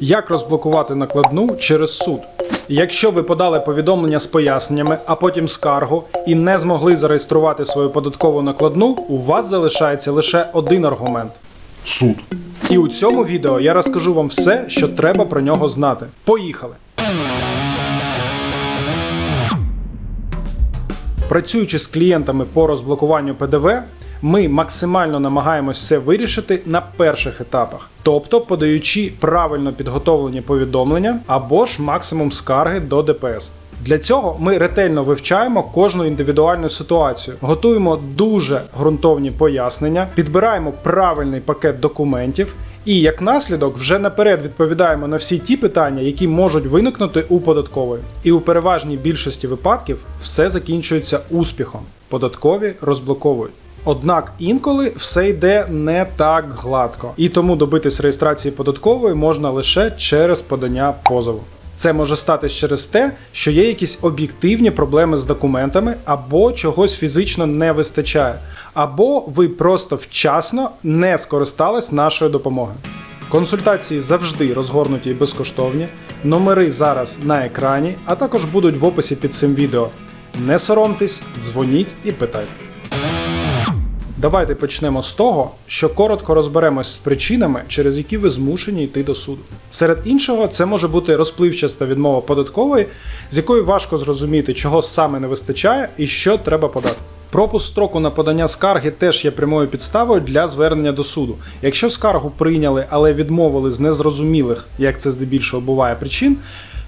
Як розблокувати накладну через суд? Якщо ви подали повідомлення з поясненнями, а потім скаргу і не змогли зареєструвати свою податкову накладну, у вас залишається лише один аргумент. Суд. І у цьому відео я розкажу вам все, що треба про нього знати. Поїхали! Працюючи з клієнтами по розблокуванню ПДВ, ми максимально намагаємось все вирішити на перших етапах, тобто подаючи правильно підготовлені повідомлення або ж максимум скарги до ДПС. Для цього ми ретельно вивчаємо кожну індивідуальну ситуацію, готуємо дуже ґрунтовні пояснення, підбираємо правильний пакет документів. І як наслідок вже наперед відповідаємо на всі ті питання, які можуть виникнути у податкової. І у переважній більшості випадків все закінчується успіхом. Податкові розблоковують. Однак інколи все йде не так гладко, і тому добитись реєстрації податкової можна лише через подання позову. Це може статись через те, що є якісь об'єктивні проблеми з документами, або чогось фізично не вистачає, або ви просто вчасно не скористались нашою допомогою. Консультації завжди розгорнуті і безкоштовні. Номери зараз на екрані, а також будуть в описі під цим відео. Не соромтесь, дзвоніть і питайте. Давайте почнемо з того, що коротко розберемось з причинами, через які ви змушені йти до суду. Серед іншого, це може бути розпливчаста відмова податкової, з якої важко зрозуміти, чого саме не вистачає і що треба подати. Пропуск строку на подання скарги теж є прямою підставою для звернення до суду. Якщо скаргу прийняли, але відмовили з незрозумілих, як це здебільшого буває причин,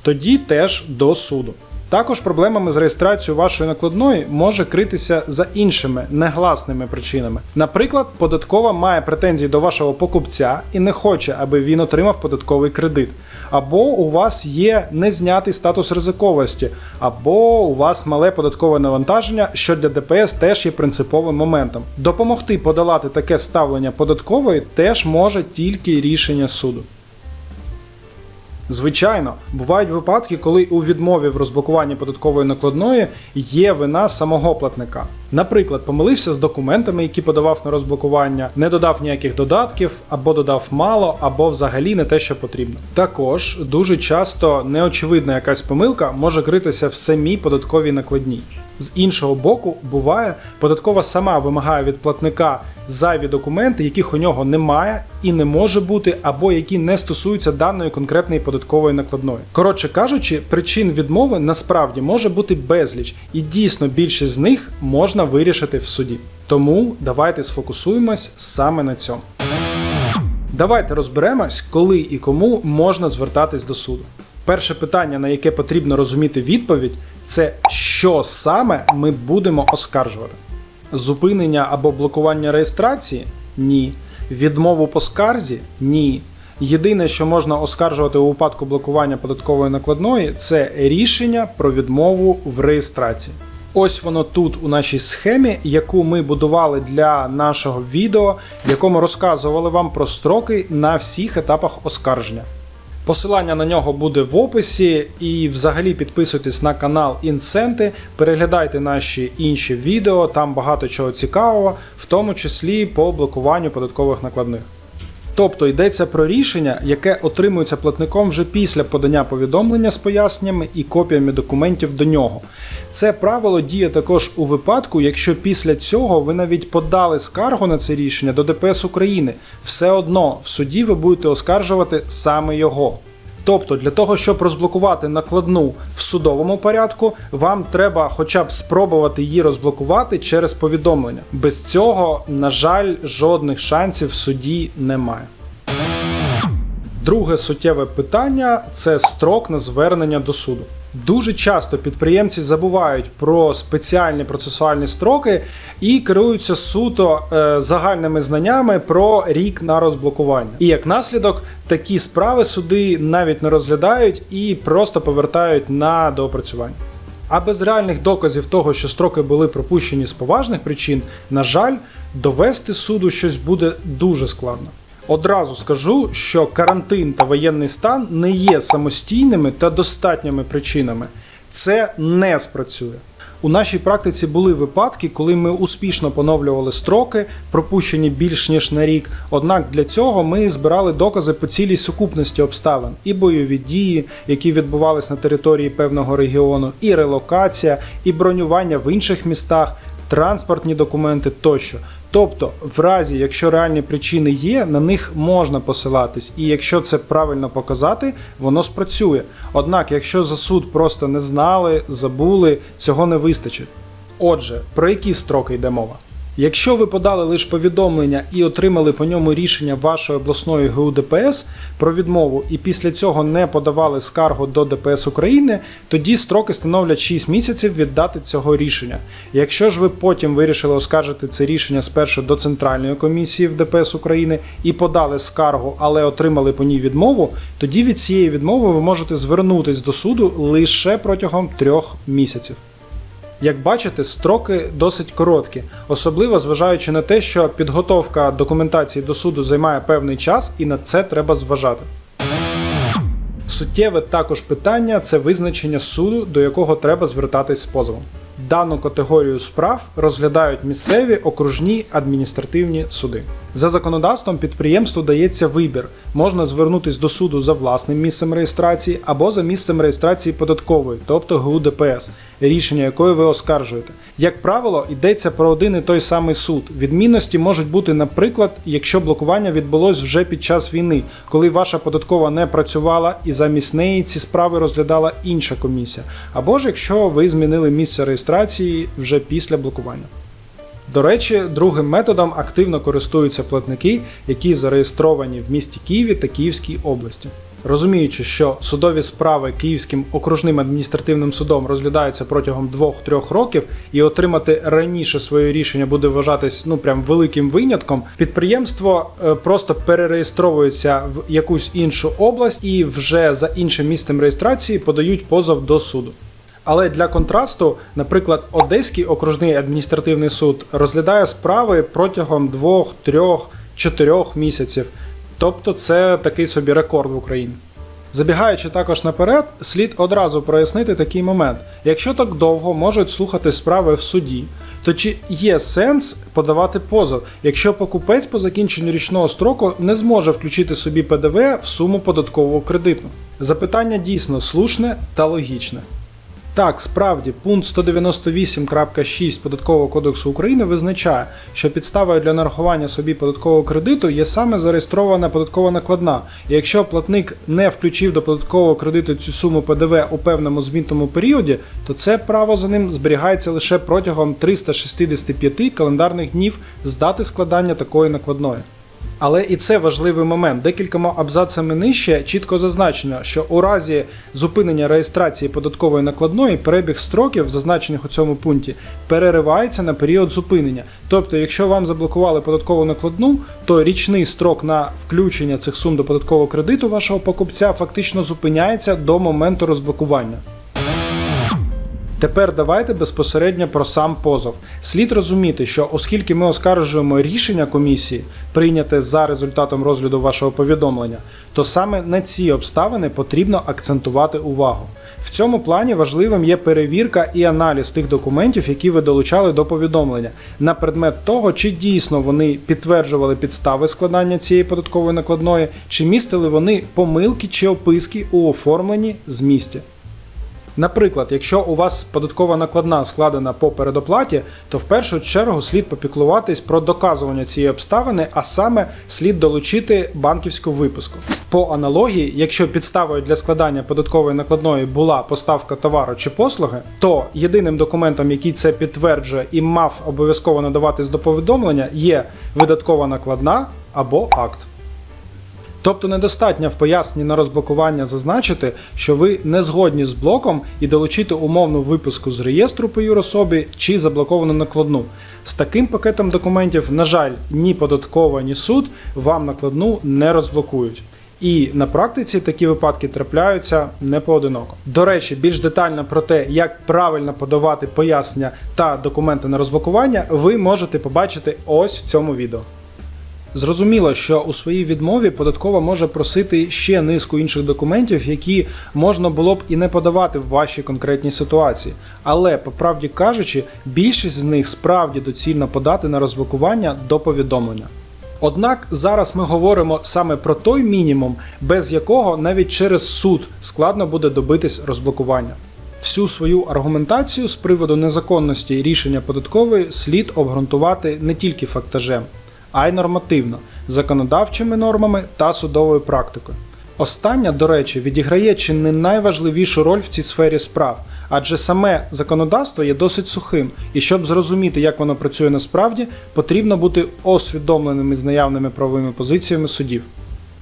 тоді теж до суду. Також проблемами з реєстрацією вашої накладної може критися за іншими негласними причинами. Наприклад, податкова має претензії до вашого покупця і не хоче, аби він отримав податковий кредит. Або у вас є незнятий статус ризиковості, або у вас мале податкове навантаження, що для ДПС теж є принциповим моментом. Допомогти подолати таке ставлення податкової теж може тільки рішення суду. Звичайно, бувають випадки, коли у відмові в розблокуванні податкової накладної є вина самого платника. Наприклад, помилився з документами, які подавав на розблокування, не додав ніяких додатків, або додав мало, або взагалі не те, що потрібно. Також дуже часто неочевидна якась помилка може критися в самій податковій накладній. З іншого боку, буває, податкова сама вимагає від платника зайві документи, яких у нього немає і не може бути, або які не стосуються даної конкретної податкової накладної. Коротше кажучи, причин відмови насправді може бути безліч, і дійсно більшість з них можна вирішити в суді. Тому давайте сфокусуємось саме на цьому. Давайте розберемось, коли і кому можна звертатись до суду. Перше питання, на яке потрібно розуміти відповідь, це що саме ми будемо оскаржувати. Зупинення або блокування реєстрації? Ні. Відмову по скарзі? Ні. Єдине, що можна оскаржувати у випадку блокування податкової накладної, це рішення про відмову в реєстрації. Ось воно тут у нашій схемі, яку ми будували для нашого відео, в якому розказували вам про строки на всіх етапах оскарження. Посилання на нього буде в описі, і взагалі підписуйтесь на канал Інсенти, переглядайте наші інші відео, там багато чого цікавого, в тому числі по блокуванню податкових накладних. Тобто йдеться про рішення, яке отримується платником вже після подання повідомлення з поясненнями і копіями документів до нього. Це правило діє також у випадку, якщо після цього ви навіть подали скаргу на це рішення до ДПС України. Все одно в суді ви будете оскаржувати саме його. Тобто, для того, щоб розблокувати накладну в судовому порядку, вам треба хоча б спробувати її розблокувати через повідомлення. Без цього, на жаль, жодних шансів в суді немає. Друге суттєве питання це строк на звернення до суду. Дуже часто підприємці забувають про спеціальні процесуальні строки і керуються суто е, загальними знаннями про рік на розблокування. І як наслідок, такі справи суди навіть не розглядають і просто повертають на доопрацювання. А без реальних доказів того, що строки були пропущені з поважних причин, на жаль, довести суду щось буде дуже складно. Одразу скажу, що карантин та воєнний стан не є самостійними та достатніми причинами. Це не спрацює. У нашій практиці були випадки, коли ми успішно поновлювали строки, пропущені більш ніж на рік. Однак для цього ми збирали докази по цілій сукупності обставин і бойові дії, які відбувались на території певного регіону, і релокація, і бронювання в інших містах, транспортні документи тощо. Тобто, в разі, якщо реальні причини є, на них можна посилатись, і якщо це правильно показати, воно спрацює. Однак, якщо за суд просто не знали, забули, цього не вистачить. Отже, про які строки йде мова? Якщо ви подали лише повідомлення і отримали по ньому рішення вашої обласної ГУ ДПС про відмову і після цього не подавали скаргу до ДПС України, тоді строки становлять 6 місяців від дати цього рішення. Якщо ж ви потім вирішили оскаржити це рішення спершу до Центральної комісії в ДПС України і подали скаргу, але отримали по ній відмову, тоді від цієї відмови ви можете звернутись до суду лише протягом трьох місяців. Як бачите, строки досить короткі, особливо зважаючи на те, що підготовка документації до суду займає певний час, і на це треба зважати. Суттєве також питання це визначення суду, до якого треба звертатись з позовом. Дану категорію справ розглядають місцеві окружні адміністративні суди. За законодавством підприємству дається вибір: можна звернутися до суду за власним місцем реєстрації або за місцем реєстрації податкової, тобто ГУ ДПС, рішення якої ви оскаржуєте. Як правило, йдеться про один і той самий суд. Відмінності можуть бути, наприклад, якщо блокування відбулось вже під час війни, коли ваша податкова не працювала і замість неї ці справи розглядала інша комісія, або ж якщо ви змінили місце реєстрації вже після блокування. До речі, другим методом активно користуються платники, які зареєстровані в місті Києві та Київській області. Розуміючи, що судові справи Київським окружним адміністративним судом розглядаються протягом 2-3 років, і отримати раніше своє рішення буде вважатись ну прям великим винятком. Підприємство е, просто перереєстровується в якусь іншу область і вже за іншим місцем реєстрації подають позов до суду. Але для контрасту, наприклад, Одеський окружний адміністративний суд розглядає справи протягом 2, 3, 4 місяців. Тобто це такий собі рекорд в Україні. Забігаючи також наперед, слід одразу прояснити такий момент: якщо так довго можуть слухати справи в суді, то чи є сенс подавати позов, якщо покупець по закінченню річного строку не зможе включити собі ПДВ в суму податкового кредиту? Запитання дійсно слушне та логічне. Так, справді, пункт 198.6 Податкового кодексу України визначає, що підставою для нарахування собі податкового кредиту є саме зареєстрована податкова накладна. І якщо платник не включив до податкового кредиту цю суму ПДВ у певному змінному періоді, то це право за ним зберігається лише протягом 365 календарних днів з дати складання такої накладної. Але і це важливий момент. Декількома абзацами нижче чітко зазначено, що у разі зупинення реєстрації податкової накладної перебіг строків, зазначених у цьому пункті, переривається на період зупинення. Тобто, якщо вам заблокували податкову накладну, то річний строк на включення цих сум до податкового кредиту вашого покупця фактично зупиняється до моменту розблокування. Тепер давайте безпосередньо про сам позов. Слід розуміти, що оскільки ми оскаржуємо рішення комісії, прийняте за результатом розгляду вашого повідомлення, то саме на ці обставини потрібно акцентувати увагу. В цьому плані важливим є перевірка і аналіз тих документів, які ви долучали до повідомлення, на предмет того, чи дійсно вони підтверджували підстави складання цієї податкової накладної, чи містили вони помилки чи описки у оформленні змісті. Наприклад, якщо у вас податкова накладна складена по передоплаті, то в першу чергу слід попіклуватись про доказування цієї обставини, а саме слід долучити банківську виписку. По аналогії, якщо підставою для складання податкової накладної була поставка товару чи послуги, то єдиним документом, який це підтверджує і мав обов'язково надаватись до повідомлення, є видаткова накладна або акт. Тобто недостатньо в поясненні на розблокування зазначити, що ви не згодні з блоком і долучити умовну виписку з реєстру по юрособі чи заблоковану накладну. З таким пакетом документів, на жаль, ні податкова, ні суд вам накладну не розблокують. І на практиці такі випадки трапляються не поодиноко. До речі, більш детально про те, як правильно подавати пояснення та документи на розблокування, ви можете побачити ось в цьому відео. Зрозуміло, що у своїй відмові податкова може просити ще низку інших документів, які можна було б і не подавати в вашій конкретній ситуації. Але, по правді кажучи, більшість з них справді доцільно подати на розблокування до повідомлення. Однак зараз ми говоримо саме про той мінімум, без якого навіть через суд складно буде добитись розблокування. Всю свою аргументацію з приводу незаконності рішення податкової слід обґрунтувати не тільки фактажем, а й нормативно, законодавчими нормами та судовою практикою. Остання, до речі, відіграє чи не найважливішу роль в цій сфері справ, адже саме законодавство є досить сухим, і щоб зрозуміти, як воно працює насправді, потрібно бути освідомленими з наявними правовими позиціями судів.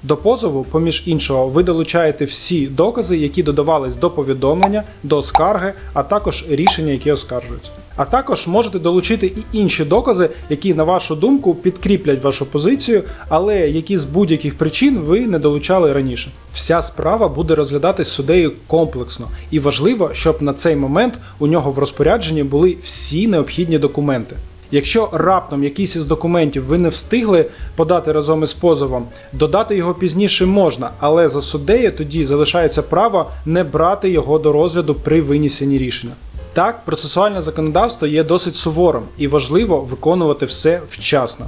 До позову, поміж іншого, ви долучаєте всі докази, які додавались до повідомлення, до скарги, а також рішення, які оскаржуються. А також можете долучити і інші докази, які, на вашу думку, підкріплять вашу позицію, але які з будь-яких причин ви не долучали раніше. Вся справа буде розглядатись суддею комплексно, і важливо, щоб на цей момент у нього в розпорядженні були всі необхідні документи. Якщо раптом якийсь із документів ви не встигли подати разом із позовом, додати його пізніше можна, але за суддею тоді залишається право не брати його до розгляду при винесенні рішення. Так, процесуальне законодавство є досить суворим і важливо виконувати все вчасно.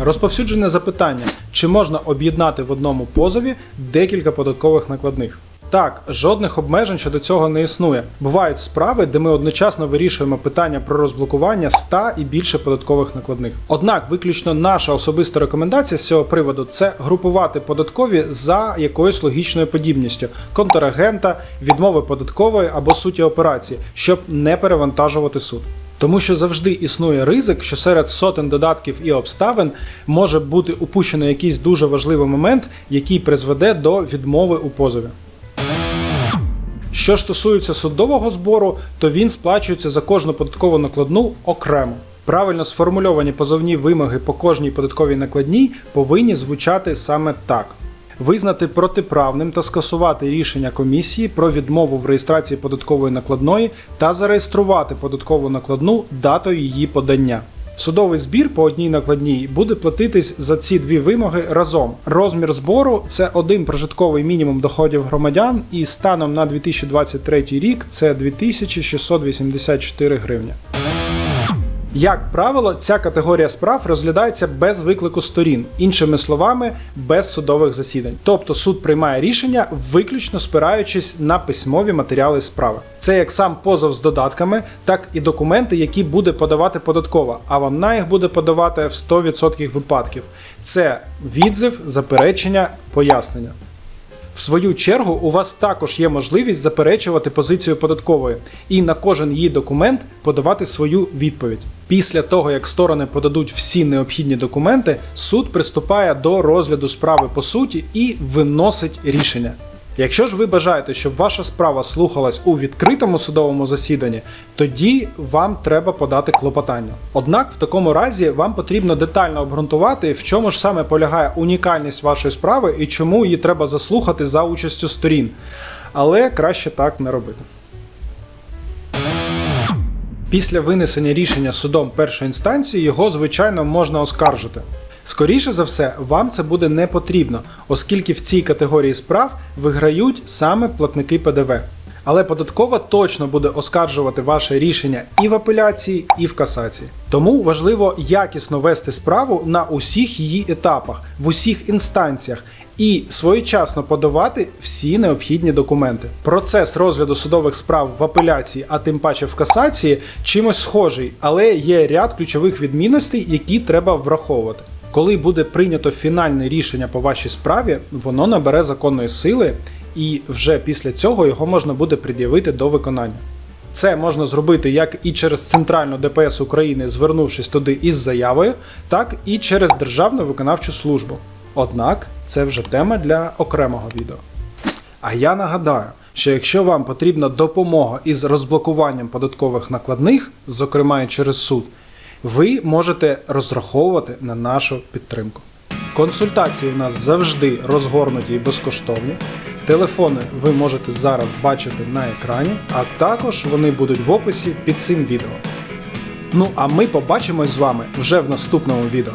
Розповсюджене запитання: чи можна об'єднати в одному позові декілька податкових накладних? Так, жодних обмежень щодо цього не існує. Бувають справи, де ми одночасно вирішуємо питання про розблокування 100 і більше податкових накладних. Однак, виключно наша особиста рекомендація з цього приводу це групувати податкові за якоюсь логічною подібністю контрагента, відмови податкової або суті операції, щоб не перевантажувати суд. Тому що завжди існує ризик, що серед сотень додатків і обставин може бути упущено якийсь дуже важливий момент, який призведе до відмови у позові. Що стосується судового збору, то він сплачується за кожну податкову накладну окремо. Правильно сформульовані позовні вимоги по кожній податковій накладній повинні звучати саме так: визнати протиправним та скасувати рішення комісії про відмову в реєстрації податкової накладної та зареєструвати податкову накладну датою її подання. Судовий збір по одній накладній буде платитись за ці дві вимоги разом. Розмір збору це один прожитковий мінімум доходів громадян, і станом на 2023 рік це 2684 гривні. Як правило, ця категорія справ розглядається без виклику сторін, іншими словами, без судових засідань. Тобто суд приймає рішення виключно спираючись на письмові матеріали справи. Це як сам позов з додатками, так і документи, які буде подавати податкова, а вона їх буде подавати в 100% випадків. Це відзив, заперечення, пояснення. В свою чергу, у вас також є можливість заперечувати позицію податкової і на кожен її документ подавати свою відповідь. Після того, як сторони подадуть всі необхідні документи, суд приступає до розгляду справи по суті і виносить рішення. Якщо ж ви бажаєте, щоб ваша справа слухалась у відкритому судовому засіданні, тоді вам треба подати клопотання. Однак в такому разі вам потрібно детально обґрунтувати, в чому ж саме полягає унікальність вашої справи і чому її треба заслухати за участю сторін. Але краще так не робити. Після винесення рішення судом першої інстанції його, звичайно, можна оскаржити. Скоріше за все, вам це буде не потрібно, оскільки в цій категорії справ виграють саме платники ПДВ. Але податкова точно буде оскаржувати ваше рішення і в апеляції, і в касації. Тому важливо якісно вести справу на усіх її етапах, в усіх інстанціях. І своєчасно подавати всі необхідні документи. Процес розгляду судових справ в апеляції, а тим паче в касації, чимось схожий, але є ряд ключових відмінностей, які треба враховувати. Коли буде прийнято фінальне рішення по вашій справі, воно набере законної сили, і вже після цього його можна буде пред'явити до виконання. Це можна зробити як і через центральну ДПС України, звернувшись туди із заявою, так і через Державну виконавчу службу. Однак це вже тема для окремого відео. А я нагадаю, що якщо вам потрібна допомога із розблокуванням податкових накладних, зокрема і через суд, ви можете розраховувати на нашу підтримку. Консультації в нас завжди розгорнуті і безкоштовні. Телефони ви можете зараз бачити на екрані, а також вони будуть в описі під цим відео. Ну а ми побачимось з вами вже в наступному відео.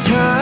time